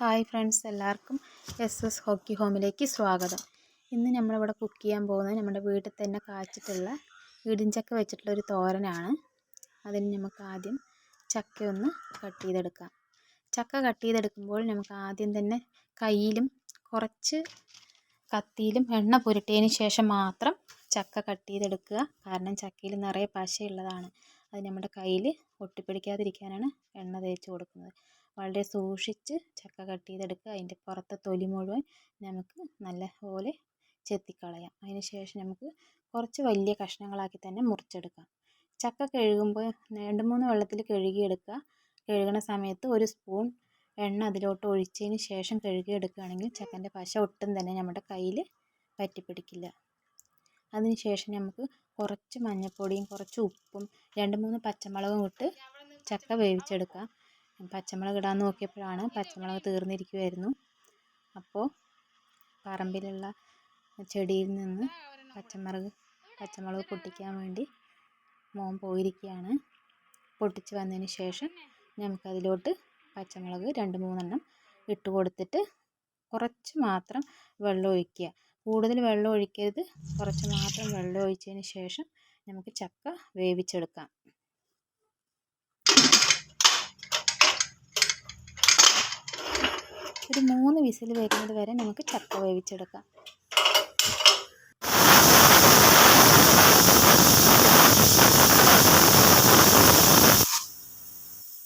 Hi friends എല്ലാവർക്കും S S hockey ഹോമിലേക്ക് സ്വാഗതം. ഇന്ന് നമ്മളിവിടെ കുക്ക് ചെയ്യാൻ പോകുന്നത് നമ്മുടെ വീട്ടിൽ തന്നെ കാച്ചിട്ടുള്ള ഇടിഞ്ചക്ക വെച്ചിട്ടുള്ള ഒരു തോരനാണ്. അതിന് നമുക്ക് ആദ്യം ചക്ക ഒന്ന് കട്ട് ചെയ്തെടുക്കാം. ചക്ക കട്ട് ചെയ്തെടുക്കുമ്പോൾ നമുക്ക് ആദ്യം തന്നെ കയ്യിലും കുറച്ച് കത്തിയിലും എണ്ണ പുരട്ടിയതിന് ശേഷം മാത്രം ചക്ക കട്ട് ചെയ്തെടുക്കുക. കാരണം ചക്കയിൽ നിറയെ പശയുള്ളതാണ്. അത് നമ്മുടെ കയ്യിൽ ഒട്ടിപ്പിടിക്കാതിരിക്കാനാണ് എണ്ണ തേച്ച് കൊടുക്കുന്നത്. വളരെ സൂക്ഷിച്ച് ചക്ക കട്ട് ചെയ്തെടുക്കുക. അതിന്റെ പുറത്തെ തൊലി മുഴുവൻ നമുക്ക് നല്ല പോലെ ചെത്തിക്കളയാം. അതിന് ശേഷം നമുക്ക് കുറച്ച് വലിയ കഷ്ണങ്ങളാക്കി തന്നെ മുറിച്ചെടുക്കാം. ചക്ക കഴുകുമ്പോൾ രണ്ട് മൂന്ന് വെള്ളത്തിൽ കഴുകിയെടുക്കുക. കഴുകണ സമയത്ത് ഒരു സ്പൂൺ എണ്ണ അതിലോട്ട് ഒഴിച്ചതിന് ശേഷം കഴുകിയെടുക്കുകയാണെങ്കിൽ ചക്കന്റെ പശ ഒട്ടും തന്നെ നമ്മുടെ കയ്യിൽ പറ്റിപ്പിടിക്കില്ല. അതിന് ശേഷം നമുക്ക് കുറച്ച് മഞ്ഞൾപ്പൊടിയും കുറച്ച് ഉപ്പും രണ്ട് മൂന്ന് പച്ചമുളകും ഇട്ട് ചക്ക വേവിച്ചെടുക്കാം. പച്ചമുളക് ഇടാൻ നോക്കിയപ്പോഴാണ് പച്ചമുളക് തീർന്നിരിക്കുമായിരുന്നു അപ്പോൾ പറമ്പിലുള്ള ചെടിയിൽ നിന്ന് പച്ചമുളക് പച്ചമുളക് പൊട്ടിക്കാൻ വേണ്ടി മോൻ പോയിരിക്കുകയാണ്. പൊട്ടിച്ച് വന്നതിന് ശേഷം നമുക്കതിലോട്ട് പച്ചമുളക് രണ്ട് മൂന്നെണ്ണം ഇട്ട് കൊടുത്തിട്ട് കുറച്ച് മാത്രം വെള്ളം ഒഴിക്കുക. കൂടുതൽ വെള്ളം ഒഴിക്കരുത്. കുറച്ച് മാത്രം വെള്ളം ഒഴിച്ചതിന് ശേഷം നമുക്ക് ചക്ക വേവിച്ചെടുക്കാം. ഒരു മൂന്ന് വിസിൽ വരുന്നത് വരെ നമുക്ക് ചക്ക വേവിച്ചെടുക്കാം.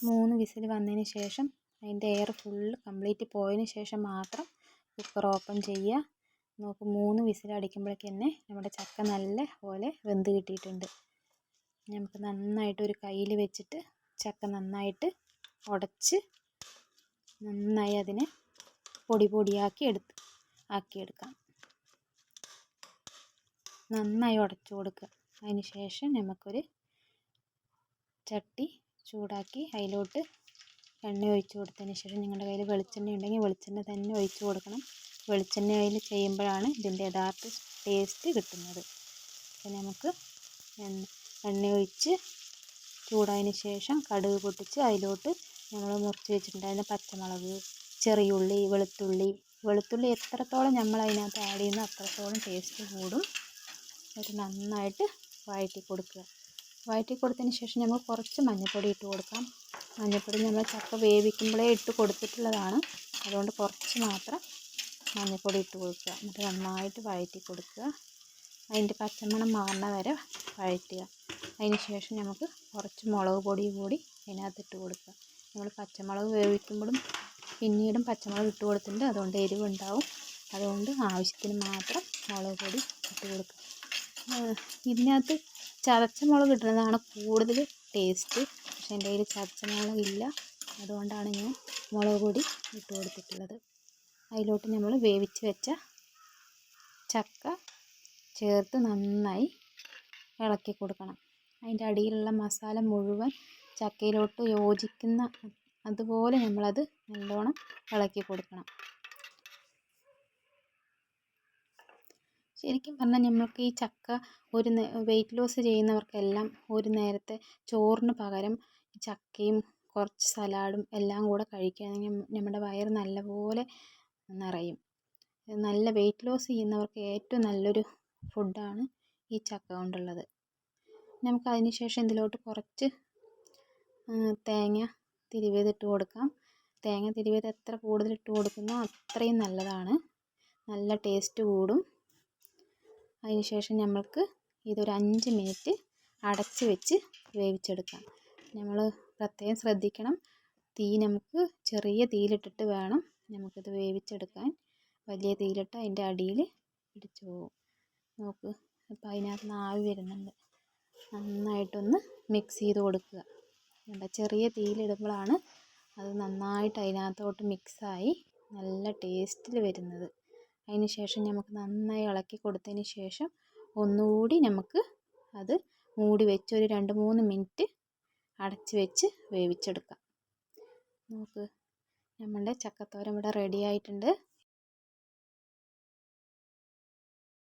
മൂന്ന് വിസിൽ വന്നതിന് ശേഷം അതിന്റെ എയർ ഫുള്ള് കംപ്ലീറ്റ് പോയതിന് ശേഷം മാത്രം കുക്കർ ഓപ്പൺ ചെയ്യുക. നമുക്ക് മൂന്ന് വിസിൽ അടിക്കുമ്പോഴേക്ക് തന്നെ നമ്മുടെ ചക്ക നല്ല പോലെ വെന്ത് കിട്ടിയിട്ടുണ്ട്. നമുക്ക് നന്നായിട്ട് ഒരു കയ്യിൽ വെച്ചിട്ട് ചക്ക നന്നായിട്ട് ഉടച്ച് നന്നായി അതിനെ പൊടി പൊടിയാക്കി എടുത്ത് ആക്കിയെടുക്കാം നന്നായി ഉടച്ചു കൊടുക്കുക. അതിന് ശേഷം നമുക്കൊരു ചട്ടി ചൂടാക്കി അതിലോട്ട് എണ്ണ ഒഴിച്ച് കൊടുത്തതിന് ശേഷം നിങ്ങളുടെ കയ്യിൽ വെളിച്ചെണ്ണ ഉണ്ടെങ്കിൽ വെളിച്ചെണ്ണ തന്നെ ഒഴിച്ച് കൊടുക്കണം. വെളിച്ചെണ്ണ അതിൽ ചെയ്യുമ്പോഴാണ് ഇതിന്റെ യഥാർത്ഥ ടേസ്റ്റ് കിട്ടുന്നത്. പിന്നെ നമുക്ക് എണ്ണ ഒഴിച്ച് ചൂടായതിന് ശേഷം കടുക് പൊട്ടിച്ച് അതിലോട്ട് നമ്മൾ മുറിച്ച് വെച്ചിട്ടുണ്ടായിരുന്ന പച്ചമുളക് ചെറിയുള്ളി വെളുത്തുള്ളി. വെളുത്തുള്ളി എത്രത്തോളം നമ്മൾ അതിനകത്ത് ആഡ് ചെയ്യുന്നു അത്രത്തോളം ടേസ്റ്റ് കൂടും. എന്നിട്ട് നന്നായിട്ട് വഴറ്റി കൊടുക്കുക വഴറ്റി കൊടുത്തതിന് ശേഷം നമ്മൾ കുറച്ച് മഞ്ഞൾപ്പൊടി ഇട്ട് കൊടുക്കാം. മഞ്ഞൾപ്പൊടി നമ്മൾ ചക്ക വേവിക്കുമ്പോഴേ ഇട്ട് കൊടുത്തിട്ടുള്ളതാണ്. അതുകൊണ്ട് കുറച്ച് മാത്രം മഞ്ഞൾപ്പൊടി ഇട്ട് കൊടുക്കുക. എന്നിട്ട് നന്നായിട്ട് വഴറ്റി കൊടുക്കുക അതിന്റെ പച്ചമണം മാറുന്ന വരെ വഴറ്റുക. അതിന് ശേഷം നമുക്ക് കുറച്ച് മുളക് പൊടി കൂടി അതിനകത്ത് ഇട്ട് കൊടുക്കുക. നമ്മൾ പച്ചമുളക് വേവിക്കുമ്പോഴും പിന്നീടും പച്ചമുളക് ഇട്ട് കൊടുത്തിട്ടുണ്ട്. അതുകൊണ്ട് എരിവുണ്ടാവും. അതുകൊണ്ട് ആവശ്യത്തിന് മാത്രം മുളക് പൊടി ഇട്ട് കൊടുക്കുക. ഇതിനകത്ത് ചതച്ച മുളക് ഇടുന്നതാണ് കൂടുതൽ ടേസ്റ്റ്. പക്ഷെ എന്റെ കയ്യിൽ ചതച്ച മുളക് ഇല്ല. അതുകൊണ്ടാണ് ഞാൻ മുളക് പൊടി ഇട്ട് കൊടുത്തിട്ടുള്ളത്. അതിലോട്ട് നമ്മൾ വേവിച്ച് വെച്ച ചക്ക ചേർത്ത് നന്നായി ഇളക്കി കൊടുക്കണം. അതിന്റെ അടിയിലുള്ള മസാല മുഴുവൻ ചക്കയിലോട്ട് യോജിക്കുന്ന അതുപോലെ നമ്മളത് നല്ലോണം ഇളക്കി കൊടുക്കണം. ശരിക്കും പറഞ്ഞാൽ നമ്മൾക്ക് ഈ ചക്ക ഒരു വെയിറ്റ് ലോസ് ചെയ്യുന്നവർക്കെല്ലാം ഒരു നേരത്തെ ചോറിന് പകരം ചക്കയും കുറച്ച് സലാഡും എല്ലാം കൂടെ കഴിക്കുകയാണെങ്കിൽ നമ്മുടെ വയറ് നല്ലപോലെ നിറയും. നല്ല വെയിറ്റ് ലോസ് ചെയ്യുന്നവർക്ക് ഏറ്റവും നല്ലൊരു ഫുഡാണ് ഈ ചക്ക കൊണ്ടുള്ളത്. നമുക്ക് അതിന് ശേഷം ഇതിലോട്ട് കുറച്ച് തേങ്ങ തിരുവിയത് ഇട്ട് കൊടുക്കാം. തേങ്ങ തിരുവിയത് എത്ര കൂടുതൽ ഇട്ട് കൊടുക്കുന്നോ അത്രയും നല്ലതാണ്. നല്ല ടേസ്റ്റ് കൂടും. അതിനുശേഷം നമ്മൾക്ക് ഇതൊരു അഞ്ച് മിനിറ്റ് അടച്ച് വെച്ച് വേവിച്ചെടുക്കാം. നമ്മൾ പ്രത്യേകം ശ്രദ്ധിക്കണം. തീ നമുക്ക് ചെറിയ തീയിലിട്ടിട്ട് വേണം നമുക്കിത് വേവിച്ചെടുക്കാൻ. വലിയ തീയിലിട്ട് അതിന്റെ അടിയിൽ പിടിച്ചു പോകും. നോക്ക് അപ്പോൾ അതിനകത്ത് നിന്ന് ആവി വരുന്നുണ്ട്. നന്നായിട്ടൊന്ന് മിക്സ് ചെയ്ത് കൊടുക്കുക. കണ്ടോ ചെറിയ തീയിലിടുമ്പോഴാണ് അത് നന്നായിട്ട് അതിനകത്തോട്ട് മിക്സായി നല്ല ടേസ്റ്റിൽ വരുന്നത്. അതിന് ശേഷം നമുക്ക് നന്നായി ഇളക്കി കൊടുത്തതിന് ശേഷം ഒന്നുകൂടി നമുക്ക് അത് മൂടി വെച്ച് ഒരു രണ്ട് മൂന്ന് മിനിറ്റ് അടച്ച് വെച്ച് വേവിച്ചെടുക്കാം. നമുക്ക് നമ്മുടെ ചക്കത്തോരൻ ഇവിടെ റെഡി ആയിട്ടുണ്ട്.